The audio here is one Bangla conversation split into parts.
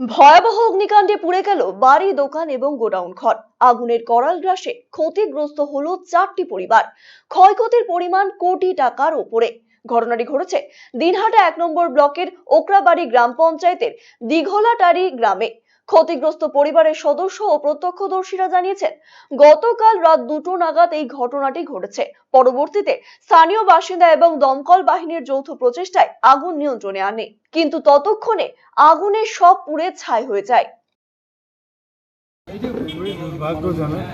ভয়াবহ অগ্নিকাণ্ডে পুড়ে গেল বাড়ি, দোকান এবং গোডাউন ঘর। আগুনের করাল গ্রাসে ক্ষতিগ্রস্ত হলো চারটি পরিবার। ক্ষয়ক্ষতির পরিমাণ কোটি টাকার ওপরে। ঘটনাটি ঘটেছে দিনহাটা এক নম্বর ব্লকের ওকরাবাড়ি গ্রাম পঞ্চায়েতের দিঘলাটারি গ্রামে। ক্ষতিগ্রস্ত পরিবারের সদস্য ও প্রত্যক্ষদর্শীরা জানিয়েছেন, গতকাল রাত দুটো নাগাদ এই ঘটনাটি ঘটেছে। পরবর্তীতে স্থানীয় বাসিন্দা এবং দমকল বাহিনীর যৌথ প্রচেষ্টায় আগুন নিয়ন্ত্রণে আনে। কিন্তু ততক্ষণে আগুনে সব পুড়ে ছাই হয়ে যায়। দুর্ভাগ্যজনক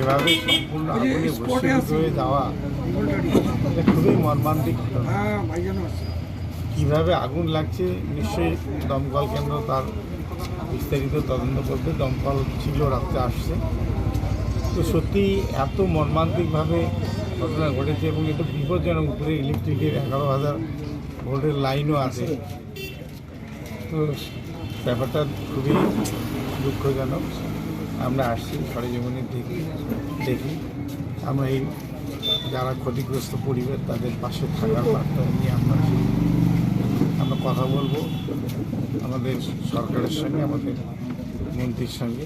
এভাবে সম্পূর্ণ আগুনে ভস্মীভূত হয়ে যাওয়া এটা খুবই মর্মান্তিক। ঘটনা কীভাবে আগুন লাগছে নিশ্চয়ই দমকল কেন্দ্র তার বিস্তারিত তদন্ত করবে। দমকল ছিল রাত্রে আসছে। তো সত্যি এত মর্মান্তিকভাবে ঘটনা ঘটেছে এবং এটা বিপজ্জনক। উপরে ইলেকট্রিকের এগারো হাজার ভোল্টের লাইনও আছে। তো ব্যাপারটা খুবই দুঃখজনক। আমরা আসছি সরেজমিনে দেখি দেখি। আমরা এই যারা ক্ষতিগ্রস্ত পরিবার, তাদের পাশে থাকার বার্তা নিয়ে আমরা আমরা কথা বলব আমাদের সরকারের সঙ্গে, আমাদের মন্ত্রীর সঙ্গে,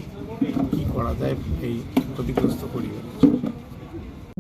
কী করা যায় এই ক্ষতিগ্রস্ত পরিবারের।